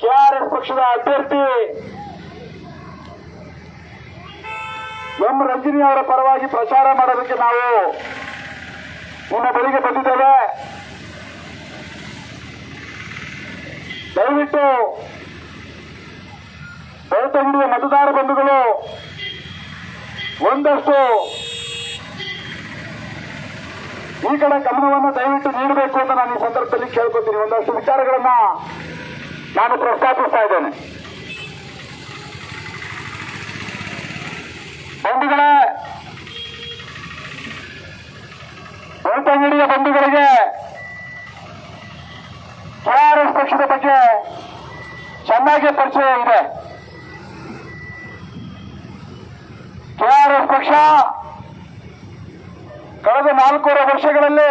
KRS ಪಕ್ಷದ ಅಭ್ಯರ್ಥಿ M Ranjini ಅವರ ಪರವಾಗಿ ಪ್ರಚಾರ ಮಾಡೋದಕ್ಕೆ ನಾವು ನಿಮ್ಮ ಬಳಿಗೆ ಬಂದಿದ್ದೇವೆ. ದಯವಿಟ್ಟು ಬೆಳ್ತಂಗಡಿಯ ಮತದಾರ ಬಂಧುಗಳು, ಒಂದಷ್ಟು ಈ ಕಡೆ ಗಮನವನ್ನು ದಯವಿಟ್ಟು ನೀಡಬೇಕು ಅಂತ ನಾನು ಈ ಸಂದರ್ಭದಲ್ಲಿ ಕೇಳ್ಕೊತೀನಿ. ಒಂದಷ್ಟು ವಿಚಾರಗಳನ್ನ ನಾನು ಪ್ರಸ್ತಾಪಿಸ್ತಾ ಇದ್ದೇನೆ. ಬಂಧುಗಳೇ ಬೆಳ್ತಂಗಡಿಯ ಬಂಧುಗಳಿಗೆ ಕೆಆರ್ಎಸ್ ಪಕ್ಷದ ಬಗ್ಗೆ ಚೆನ್ನಾಗಿ ಪರಿಚಯ ಇದೆ. ಕೆಆರ್ಎಸ್ ಪಕ್ಷ ಕಳೆದ ನಾಲ್ಕೂವರೆ ವರ್ಷಗಳಲ್ಲಿ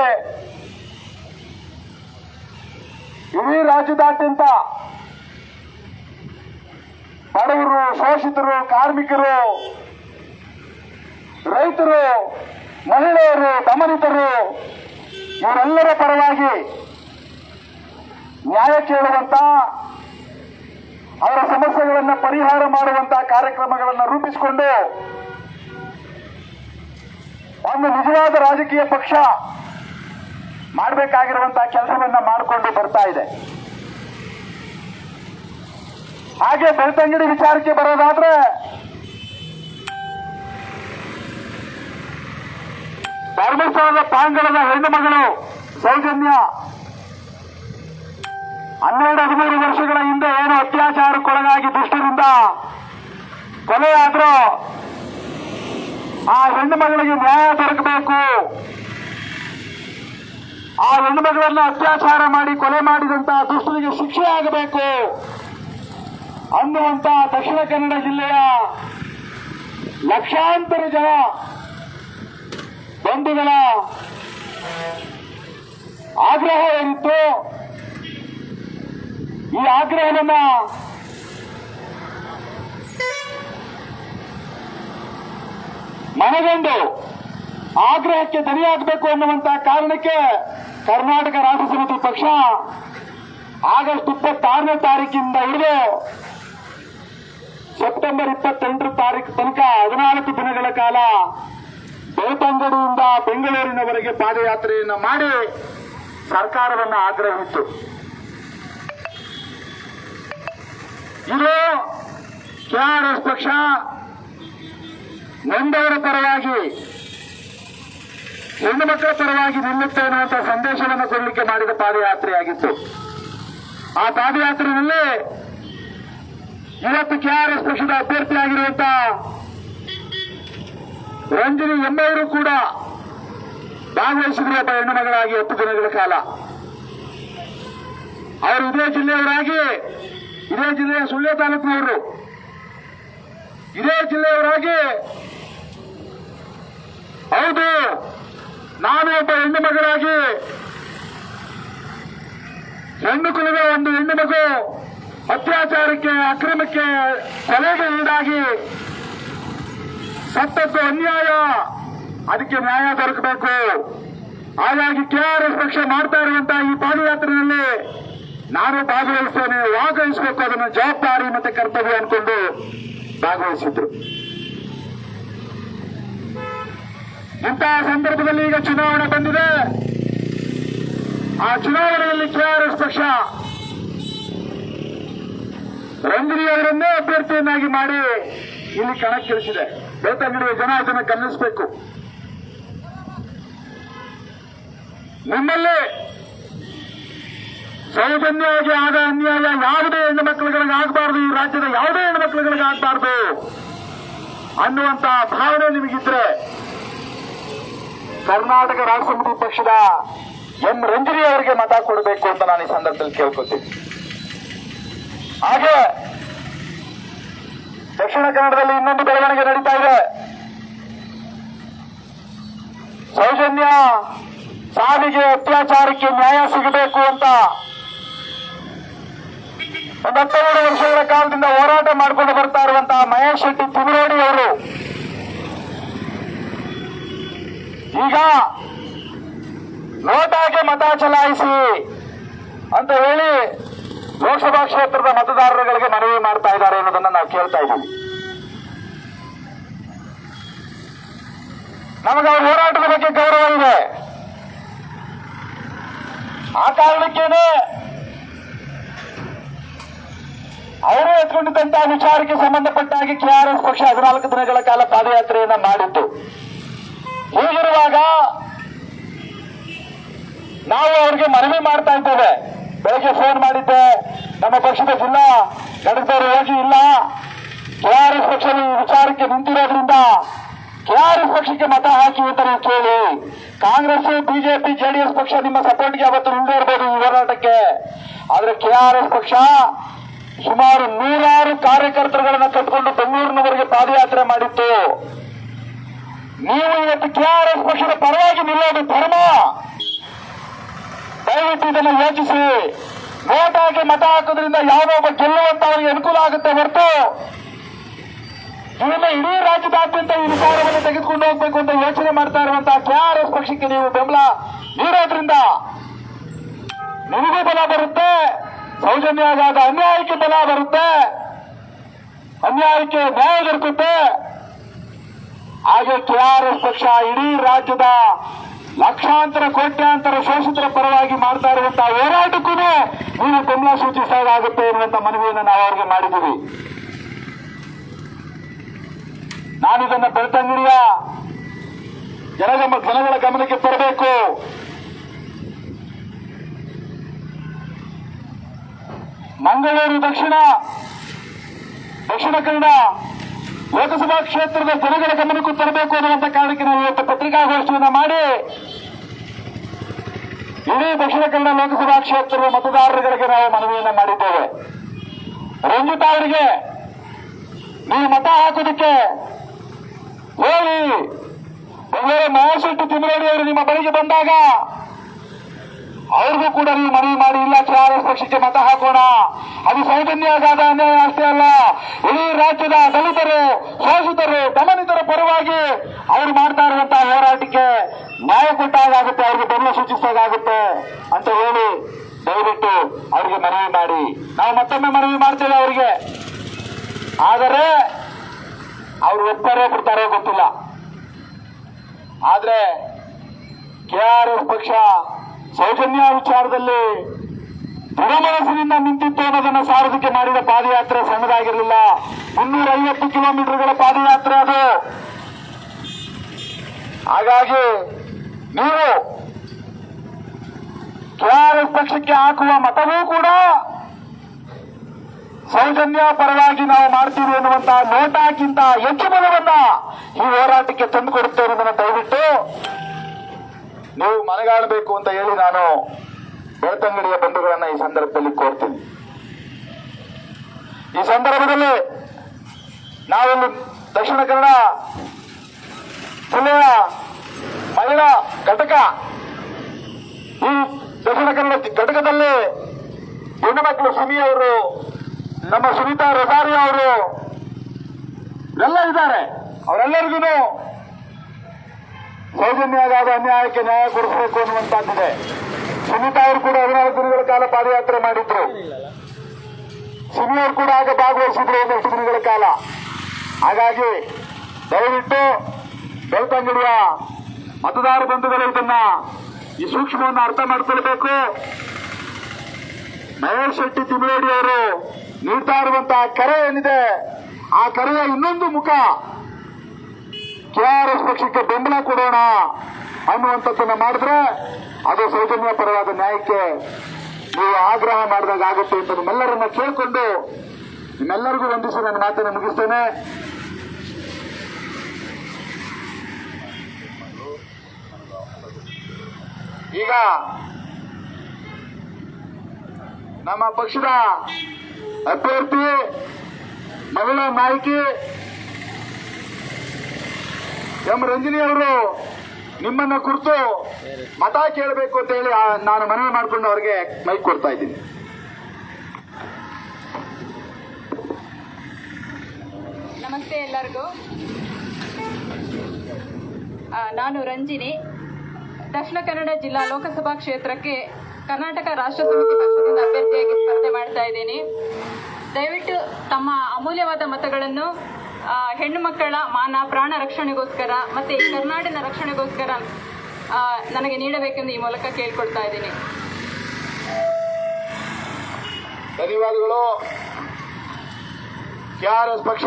ಇಡೀ ರಾಜ್ಯದಾದ್ಯಂತ ಬಡವರು, ಶೋಷಿತರು, ಕಾರ್ಮಿಕರು, ರೈತರು, ಮಹಿಳೆಯರು ದಮನಿತರು ಇವರೆಲ್ಲರ ಪರವಾಗಿ ನ್ಯಾಯ ಕೇಳುವಂತ ಅವರ ಸಮಸ್ಯೆಗಳನ್ನು ಪರಿಹಾರ ಮಾಡುವಂತ ಕಾರ್ಯಕ್ರಮಗಳನ್ನು ರೂಪಿಸಿಕೊಂಡು ಒಂದು ನಿಜವಾದ ರಾಜಕೀಯ ಪಕ್ಷ ಮಾಡಬೇಕಾಗಿರುವಂತಹ ಕೆಲಸವನ್ನ ಮಾಡಿಕೊಂಡು ಬರ್ತಾ ಇದೆ. ಹಾಗೆ ಬೆಳ್ತಂಗಡಿ ವಿಚಾರಕ್ಕೆ ಬರೋದಾದ್ರೆ, ಧರ್ಮಸ್ಥಳದ ಪಾಂಗಣದ ಹೆಣ್ಣು ಮಗಳು ಸೌಜನ್ಯ ಹನ್ನೆರಡು ಹದಿಮೂರು ವರ್ಷಗಳ ಹಿಂದೆ ಏನು ಅತ್ಯಾಚಾರಕ್ಕೊಳಗಾಗಿ ದುಷ್ಟರಿಂದ ಕೊಲೆಯಾದ್ರೂ ಆ ಹೆಣ್ಣು ಮಗಳಿಗೆ ನ್ಯಾಯ ದೊರಕಬೇಕು. ಆ ಹೆಣ್ಣು ಮಗಳನ್ನ ಅತ್ಯಾಚಾರ ಮಾಡಿ ಕೊಲೆ ಮಾಡಿದಂತಹ ದುಷ್ಟರಿಗೆ ಶಿಕ್ಷೆ ಆಗಬೇಕು. ಅನ್ನುವಂತ ದಕ್ಷಿಣ ಕನ್ನಡ ಜಿಲ್ಲೆಯ ಲಕ್ಷಾಂತರ ಜನ ಬಂಧುಗಳ ಆಗ್ರಹ ಏನಿತ್ತು, ಈ ಆಗ್ರಹವನ್ನ ಮನಗಂಡು ಆಗ್ರಹಕ್ಕೆ ದನಿಯಾಗಬೇಕು ಅನ್ನುವಂತಹ ಕಾರಣಕ್ಕೆ ಕರ್ನಾಟಕ ರಾಜ್ಯ ಸಮಿತಿ ಪಕ್ಷ ಆಗಸ್ಟ್ ಇಪ್ಪತ್ತಾರನೇ ತಾರೀಕಿಂದ ಹಿಡಿದು ಸೆಪ್ಟೆಂಬರ್ ಇಪ್ಪತ್ತೆಂಟರ ತಾರೀಕು ತನಕ ಹದಿನಾಲ್ಕು ದಿನಗಳ ಕಾಲ ಬೆಳ್ತಂಗಡಿಯಿಂದ ಬೆಂಗಳೂರಿನವರೆಗೆ ಪಾದಯಾತ್ರೆಯನ್ನು ಮಾಡಿ ಸರ್ಕಾರವನ್ನು ಆಗ್ರಹಿಸಿತು ಇದು ಕೆಆರ್ಎಸ್ ಪಕ್ಷ ನೊಂದವರ ಪರವಾಗಿ ಹೆಣ್ಣು ಮಕ್ಕಳ ಪರವಾಗಿ ನಿಲ್ಲುತ್ತೆ ಅನ್ನುವಂಥ ಸಂದೇಶವನ್ನು ಕೊಡಲಿಕ್ಕೆ ಮಾಡಿದ ಪಾದಯಾತ್ರೆಯಾಗಿತ್ತು. ಆ ಪಾದಯಾತ್ರೆಯಲ್ಲಿ ಇವತ್ತು ಕೆಆರ್ಎಸ್ ಪಕ್ಷದ ಅಭ್ಯರ್ಥಿಯಾಗಿರುವಂತ ರಂಜಿನಿ ಎಂಬವರು ಕೂಡ ಭಾಗವಹಿಸಿದ್ರು ಒಬ್ಬ ಹೆಣ್ಣು ಮಗಳಾಗಿ ಹತ್ತು ದಿನಗಳ ಕಾಲ. ಅವರು ಇದೇ ಜಿಲ್ಲೆಯವರಾಗಿ, ಇದೇ ಜಿಲ್ಲೆಯ ಸುಳ್ಯ ತಾಲೂಕಿನವರು. ಇದೇ ಜಿಲ್ಲೆಯವರಾಗಿ ಹೌದು. ನಾನು ಒಬ್ಬ ಹೆಣ್ಣು ಮಗಳಾಗಿ ಹೆಣ್ಣು ಕುಲದ ಒಂದು ಹೆಣ್ಣು ಮಗು ಅತ್ಯಾಚಾರಕ್ಕೆ, ಅಕ್ರಮಕ್ಕೆ ಕೊಲೆಗೆ ಈಡಾಗಿ ಸತ್ತದ್ದು ಅನ್ಯಾಯ. ಅದಕ್ಕೆ ನ್ಯಾಯ ದೊರಕಬೇಕು. ಹಾಗಾಗಿ ಕೆಆರ್ಎಸ್ ಪಕ್ಷ ಮಾಡ್ತಾ ಇರುವಂತಹ ಈ ಪಾದಯಾತ್ರೆಯಲ್ಲಿ ನಾನು ಭಾಗವಹಿಸ್ತೇನೆ. ಭಾಗವಹಿಸಬೇಕು ಅದನ್ನು ಜವಾಬ್ದಾರಿ ಮತ್ತೆ ಕರ್ತವ್ಯ ಅನ್ಕೊಂಡು ಭಾಗವಹಿಸಿದ್ರು. ಇಂತಹ ಸಂದರ್ಭದಲ್ಲಿ ಈಗ ಚುನಾವಣೆ ಬಂದಿದೆ. ಆ ಚುನಾವಣೆಯಲ್ಲಿ ಕೆಆರ್ಎಸ್ ಪಕ್ಷ ರಂಗ್ರಿ ಅವರನ್ನೇ ಅಭ್ಯರ್ಥಿಯನ್ನಾಗಿ ಮಾಡಿ ಇಲ್ಲಿ ಕಣಕ್ಕಿಳಿಸಿದೆ. ಬೇತಂಗಡಿಯ ಜನ ಅದನ್ನು ಗಮನಿಸಬೇಕು ನಿಮ್ಮಲ್ಲಿ ಸೌಜನ್ಯವಾಗಿ ಆದ ಅನ್ಯಾಯ ಯಾವುದೇ ಹೆಣ್ಣು ಮಕ್ಕಳುಗಳಿಗೆ ಆಗಬಾರ್ದು. ಈ ರಾಜ್ಯದ ಯಾವುದೇ ಹೆಣ್ಣು ಮಕ್ಕಳುಗಳಿಗೆ ಆಗಬಾರ್ದು ಅನ್ನುವಂತಹ ಭಾವನೆ ನಿಮಗಿದ್ರೆ ಕರ್ನಾಟಕ ರಾಷ್ಟ್ರ ಸಮಿತಿ ಪಕ್ಷದ ಎಂ ರಂಜನಿ ಅವರಿಗೆ ಮತ ಕೊಡಬೇಕು ಅಂತ ನಾನು ಈ ಸಂದರ್ಭದಲ್ಲಿ ಕೇಳ್ಕೊತೀನಿ. ಹಾಗೆ ದಕ್ಷಿಣ ಕನ್ನಡದಲ್ಲಿ ಇನ್ನೊಂದು ಬೆಳವಣಿಗೆ ನಡೀತಾ ಇದೆ. ಸೌಜನ್ಯ ಸಾವಿಗೆ ಅತ್ಯಾಚಾರಕ್ಕೆ ನ್ಯಾಯ ಸಿಗಬೇಕು ಅಂತ ಒಂದು ಹತ್ತೆರಡು ವರ್ಷಗಳ ಕಾಲದಿಂದ ಹೋರಾಟ ಮಾಡಿಕೊಂಡು ಬರ್ತಾ ಇರುವಂತಹ ಮಹೇಶ್ ಶೆಟ್ಟಿ ತಿಮರೋಡಿ ಅವರು ಈಗ ನೋಟಾಗೆ ಮತ ಚಲಾಯಿಸಿ ಅಂತ ಹೇಳಿ ಲೋಕಸಭಾ ಕ್ಷೇತ್ರದ ಮತದಾರರುಗಳಿಗೆ ಮನವಿ ಮಾಡ್ತಾ ಇದ್ದಾರೆ ಅನ್ನೋದನ್ನ ನಾವು ಕೇಳ್ತಾ ಇದ್ದೀವಿ. ನಮಗೆ ಅವ್ರ ಹೋರಾಟದ ಬಗ್ಗೆ ಗೌರವ ಇದೆ. ಆ ಕಾರಣಕ್ಕೇನೆ ಅವರು ಎತ್ಕೊಂಡಿದ್ದಂತಹ ವಿಚಾರಕ್ಕೆ ಸಂಬಂಧಪಟ್ಟ ಹಾಗೆ ಕೆಆರ್ಎಸ್ ಪಕ್ಷ ಹದಿನಾಲ್ಕು ದಿನಗಳ ಕಾಲ ಪಾದಯಾತ್ರೆಯನ್ನ ಮಾಡಿತ್ತು ಹೀಗಿರುವಾಗ ನಾವು ಅವ್ರಿಗೆ ಮನವಿ ಮಾಡ್ತಾ ಇದ್ದೇವೆ. ಬೆಳಗ್ಗೆ ಫೋನ್ ಮಾಡಿದ್ದೆ. ನಮ್ಮ ಪಕ್ಷದ ಜಿಲ್ಲಾ ಘಟಕದವರು ಹೋಗಿ ಇಲ್ಲ. ಕೆಆರ್ಎಸ್ ಪಕ್ಷ ಈ ವಿಚಾರಕ್ಕೆ ನಿಂತಿರೋದ್ರಿಂದ ಎಸ್ ಪಕ್ಷಕ್ಕೆ ಮತ ಹಾಕಿ ಅಂತ ನೀವು ಕೇಳಿ ಕಾಂಗ್ರೆಸ್, ಬಿಜೆಪಿ, ಜೆಡಿಎಸ್ ಪಕ್ಷ ನಿಮ್ಮ ಸಪೋರ್ಟ್ಗೆ ಅವತ್ತು ಹಿಂದೆ ಇರ್ಬೋದು ಈ ಹೋರಾಟಕ್ಕೆ. ಆದ್ರೆ ಕೆಆರ್ಎಸ್ ಪಕ್ಷ ಸುಮಾರು ನೂರಾರು ಕಾರ್ಯಕರ್ತರುಗಳನ್ನ ಕಟ್ಕೊಂಡು ಬೆಂಗಳೂರಿನವರೆಗೆ ಪಾದಯಾತ್ರೆ ಮಾಡಿತ್ತು. ನೀವು ಇವತ್ತು ಕೆಆರ್ಎಸ್ ಪಕ್ಷದ ಪರವಾಗಿ ನಿಲ್ಲೋದು ಧರ್ಮ. ದಯವಿಟ್ಟು ಇದನ್ನು ಯೋಚಿಸಿ. ವೋಟ್ ಮತ ಹಾಕೋದ್ರಿಂದ ಯಾವುದೋ ಒಬ್ಬ ಗೆಲ್ಲುವಂತ ಅವರಿಗೆ ಅನುಕೂಲ ಆಗುತ್ತೆ ಹೊರತು ಇದನ್ನ ಇಡೀ ರಾಜ್ಯದಾದ್ಯಂತ ಈ ವಿಚಾರವನ್ನು ತೆಗೆದುಕೊಂಡು ಹೋಗ್ಬೇಕು ಅಂತ ಯೋಚನೆ ಮಾಡ್ತಾ ಇರುವಂತಹ ಕೆಆರ್ಎಸ್ ಪಕ್ಷಕ್ಕೆ ನೀವು ಬೆಂಬಲ ನೀಡೋದ್ರಿಂದ ನಿಮಗೂ ಬಲ ಬರುತ್ತೆ, ಸೌಜನ್ಯವಾದ ಅನ್ಯಾಯಕ್ಕೆ ಬಲ ಬರುತ್ತೆ, ಅನ್ಯಾಯಕ್ಕೆ ನ್ಯಾಯ ದೊರಕುತ್ತೆ. ಹಾಗೆ ಕೆಆರ್ಎಸ್ ಪಕ್ಷ ಇಡೀ ರಾಜ್ಯದ ಲಕ್ಷಾಂತರ, ಕೋಟ್ಯಾಂತರ ಶೋಷಿತರ ಪರವಾಗಿ ಮಾಡ್ತಾ ಇರುವಂತಹ ಹೋರಾಟಕ್ಕೂ ನೀವು ಬೆಂಬಲ ಸೂಚಿಸಾಗುತ್ತೆ ಎನ್ನುವಂತ ಮನವಿಯನ್ನು ನಾವು ಅವರಿಗೆ ಮಾಡಿದ್ದೀವಿ. ನಾನಿದನ್ನ ಬೆಳ್ತಂಗಡಿಯ ಜನಗಮ ಜನಗಳ ಗಮನಕ್ಕೆ ತರಬೇಕು. ಮಂಗಳೂರು ದಕ್ಷಿಣ ದಕ್ಷಿಣ ಕನ್ನಡ ಲೋಕಸಭಾ ಕ್ಷೇತ್ರದ ಜನಗಳ ಗಮನಕ್ಕೂ ತರಬೇಕು ಅನ್ನುವಂತ ಕಾರಣಕ್ಕೆ ನಾವು ಇವತ್ತು ಪತ್ರಿಕಾಗೋಷ್ಠಿಯನ್ನ ಮಾಡಿ, ಇಡೀ ದಕ್ಷಿಣ ಕನ್ನಡ ಲೋಕಸಭಾ ಕ್ಷೇತ್ರದ ಮತದಾರರುಗಳಿಗೆ ನಾವು ಮನವಿಯನ್ನ ಮಾಡಿದ್ದೇವೆ. ರಂಜಿತಾ ಅವರಿಗೆ ನೀವು ಮತ ಹಾಕೋದಕ್ಕೆ ಹೇಳಿ. ಬೆಂಗಳೂರು ಮಹೇಶೆಟ್ಟಿ ತಿಮ್ಮರೇಡಿ ಅವರು ನಿಮ್ಮ ಬಳಿಗೆ ಬಂದಾಗ ಅವ್ರಿಗೂ ಕೂಡ ನೀವು ಮನವಿ ಮಾಡಿ, ಇಲ್ಲ ಚುನಾವಣೆ ಪಕ್ಷಕ್ಕೆ ಮತ ಹಾಕೋಣ. ಅದು ಸೌಜನ್ಯವಾದ ಅನ್ಯಾಯ ಅಷ್ಟೇ ಅಲ್ಲ. ಇಡೀ ರಾಜ್ಯದ ದಲಿತರು ಶೋಷಿತರು ದಮನಿತರ ಪರವಾಗಿ ಅವರು ಮಾಡ್ತಾ ಇರುವಂತಹ ಹೋರಾಟಕ್ಕೆ ನ್ಯಾಯ ಕೊಟ್ಟಾಗುತ್ತೆ ಅವ್ರಿಗೆ ಬೆಂಬಲ ಸೂಚಿಸಿದಾಗುತ್ತೆ ಅಂತ ಹೇಳಿ ದಯವಿಟ್ಟು ಅವರಿಗೆ ಮನವಿ ಮಾಡಿ. ನಾವು ಮತ್ತೊಮ್ಮೆ ಮನವಿ ಮಾಡ್ತೇವೆ ಅವರಿಗೆ. ಆದರೆ, ಅವ್ರು ಒಪ್ಪಾರೋ ಬಿಡ್ತಾರೋ ಗೊತ್ತಿಲ್ಲ. ಆದ್ರೆ ಕೆಆರ್ಎಸ್ ಪಕ್ಷ ಸೌಜನ್ಯ ವಿಚಾರದಲ್ಲಿ ದೃಢಮನಸ್ಸಿನಿಂದ ನಿಂತಿತ್ತು ಅನ್ನೋದನ್ನ ಸಾರೋದಕ್ಕೆ ಮಾಡಿದ ಪಾದಯಾತ್ರೆ ಸಣ್ಣದಾಗಿರಲಿಲ್ಲ. ಮುನ್ನೂರ ಐವತ್ತು ಕಿಲೋಮೀಟರ್ಗಳ ಪಾದಯಾತ್ರೆ ಅದು. ಹಾಗಾಗಿ ನೀವು ಕೆಆರ್ಎಸ್ ಪಕ್ಷಕ್ಕೆ ಹಾಕುವ ಮತವೂ ಕೂಡ ಸೌಜನ್ಯ ಪರವಾಗಿ ನಾವು ಮಾಡ್ತೀವಿ ಎನ್ನುವಂತಹ ನೋಟಾಕ್ಕಿಂತ ಹೆಚ್ಚು ಮನವನ್ನ ಈ ಹೋರಾಟಕ್ಕೆ ತಂದುಕೊಡುತ್ತೆ ಅನ್ನೋದನ್ನು ದಯವಿಟ್ಟು ನೀವು ಮನಗಾಣಬೇಕು ಅಂತ ಹೇಳಿ ನಾನು ಬೆಳತಂಗಡಿಯ ಬಂಧುಗಳನ್ನ ಈ ಸಂದರ್ಭದಲ್ಲಿ ಕೋರ್ತೀನಿ. ಈ ಸಂದರ್ಭದಲ್ಲಿ ನಾವೊಂದು ದಕ್ಷಿಣ ಕನ್ನಡ ಜಿಲ್ಲೆಯ ಮಹಿಳಾ ಘಟಕ. ಈ ದಕ್ಷಿಣ ಕನ್ನಡ ಘಟಕದಲ್ಲಿ ಹೆಣ್ಣು ಮಕ್ಕಳು ಅವರು, ನಮ್ಮ ಸುನೀತಾ ರಸಾರಿ ಅವರು, ಎಲ್ಲ ಇದ್ದಾರೆ. ಅವರೆಲ್ಲರಿಗೂ ಸೌಜನ್ಯವಾದ ಅನ್ಯಾಯಕ್ಕೆ ನ್ಯಾಯ ಕೊಡಿಸಬೇಕು ಅನ್ನುವಂತಹದ್ದಿದೆ ಸುನಿತಾ ಅವರು ಕೂಡ ಹದಿನಾಲ್ಕು ದಿನಗಳ ಕಾಲ ಪಾದಯಾತ್ರೆ ಮಾಡಿದ್ರು. ಸಿನಿಯರ್ ಕೂಡ ಆಗ ಭಾಗವಹಿಸಿದ್ರು ಒಂದಷ್ಟು ದಿನಗಳ ಕಾಲ. ಹಾಗಾಗಿ ದಯವಿಟ್ಟು ಬೆಳ್ತಂಗಡಿಯ ಮತದಾರ ಬಂಧುಗಳು ಇದನ್ನ ಈ ಸೂಕ್ಷ್ಮವನ್ನು ಅರ್ಥ ಮಾಡ್ಕೊಳ್ಬೇಕು. ಮಹೇಶ್ ಶೆಟ್ಟಿ ತಿಮ್ಮೇಡಿ ಅವರು ನೀಡ್ತಾ ಇರುವಂತಹ ಕರೆ ಏನಿದೆ? ಆ ಕರೆಯ ಇನ್ನೊಂದು ಮುಖ. ಕೆಆರ್ಎಸ್ ಪಕ್ಷಕ್ಕೆ ಬೆಂಬಲ ಕೊಡೋಣ ಅನ್ನುವಂಥದ್ದನ್ನ ಮಾಡಿದ್ರೆ ಅದು ಸೌಜನ್ಯ ಪರವಾದ ನ್ಯಾಯಕ್ಕೆ ನೀವು ಆಗ್ರಹ ಮಾಡಿದಾಗ ಆಗುತ್ತೆ ಅಂತ ನಿಮ್ಮೆಲ್ಲರನ್ನ ಕೇಳಿಕೊಂಡು ನಿಮ್ಮೆಲ್ಲರಿಗೂ ವಂದಿಸಿ ನನ್ನ ಮಾತನ್ನು ಮುಗಿಸ್ತೇನೆ. ಈಗ ನಮ್ಮ ಪಕ್ಷದ ಅಭ್ಯರ್ಥಿ ಮಹಿಳಾ ನಾಯಕಿ ಎಂ ರಂಜಿನಿ ಅವರು, ನಿಮ್ಮನ್ನ ಕುರಿತು ಮತ ಕೇಳಬೇಕು ಅಂತ ಹೇಳಿ ನಾನು ಮನವಿ ಮಾಡಿಕೊಂಡು ಅವರಿಗೆ ಮೈಕ್ ಕೊಡ್ತಾ ಇದ್ದೀನಿ. ನಮಸ್ತೆ ಎಲ್ಲರಿಗೂ. ನಾನು ರಂಜಿನಿ. ದಕ್ಷಿಣ ಕನ್ನಡ ಜಿಲ್ಲಾ ಲೋಕಸಭಾ ಕ್ಷೇತ್ರಕ್ಕೆ ಕರ್ನಾಟಕ ರಾಷ್ಟ್ರ ಸಮಿತಿ ಪಕ್ಷದಿಂದ ಅಭ್ಯರ್ಥಿಯಾಗಿ ಸ್ಪರ್ಧೆ ಮಾಡ್ತಾ ಇದ್ದೀನಿ. ದಯವಿಟ್ಟು ತಮ್ಮ ಅಮೂಲ್ಯವಾದ ಮತಗಳನ್ನು ಹೆಣ್ಣು ಮಕ್ಕಳ ಮಾನ, ಪ್ರಾಣ ರಕ್ಷಣೆಗೋಸ್ಕರ ಮತ್ತೆ ಈ ರಕ್ಷಣೆಗೋಸ್ಕರ ನನಗೆ ನೀಡಬೇಕೆಂದು ಈ ಮೂಲಕ ಕೇಳ್ಕೊಳ್ತಾ ಇದ್ದೀನಿ. ಧನ್ಯವಾದಗಳು. ಕೆಆರ್ಎಸ್ ಪಕ್ಷ.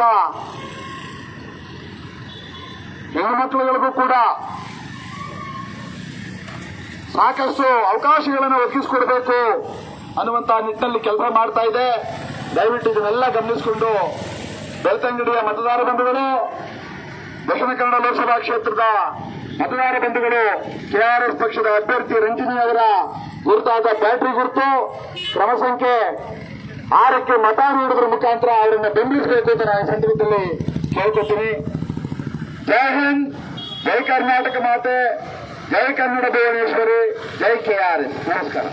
ಹೆಣ್ಣುಮಕ್ಕಳುಗಳಿಗೂ ಕೂಡ ಸಾಕಷ್ಟು ಅವಕಾಶಗಳನ್ನು ಒದಗಿಸಿಕೊಡಬೇಕು ಅನ್ನುವಂತಹ ನಿಟ್ಟಿನಲ್ಲಿ ಕೆಲಸ ಮಾಡ್ತಾ ಇದೆ. ದಯವಿಟ್ಟು ಇದನ್ನೆಲ್ಲ ಗಮನಿಸಿಕೊಂಡು ಬೆಳ್ತಂಗಡಿಯ ಮತದಾರ ಬಂಧುಗಳು ದಕ್ಷಿಣ ಕನ್ನಡ ಲೋಕಸಭಾ ಕ್ಷೇತ್ರದ ಮತದಾರ ಬಂಧುಗಳು, ಕೆಆರ್ಎಸ್ ಪಕ್ಷದ ಅಭ್ಯರ್ಥಿ ರಂಜಿನಿ ಅವರ ಗುರುತಾದ ಬ್ಯಾಟರಿ ಗುರುತು, ಕ್ರಮ ಸಂಖ್ಯೆ ಆರಕ್ಕೆ ಮತ ನೀಡುವುದರ ಮುಖಾಂತರ ಅವರನ್ನು ಬೆಂಬಲಿಸಬೇಕು ಅಂತ ನಾನು ಸಂದರ್ಭದಲ್ಲಿ ಕೇಳ್ಕೊತೀನಿ. ಜೈ ಹಿಂದ್, ಜೈ ಕರ್ನಾಟಕ ಮಾತೆ, ಜೈ ಕನ್ನಡ ಭುವನೇಶ್ವರಿ, ಜೈ ಕೆಆರ್ಎಸ್. ನಮಸ್ಕಾರ.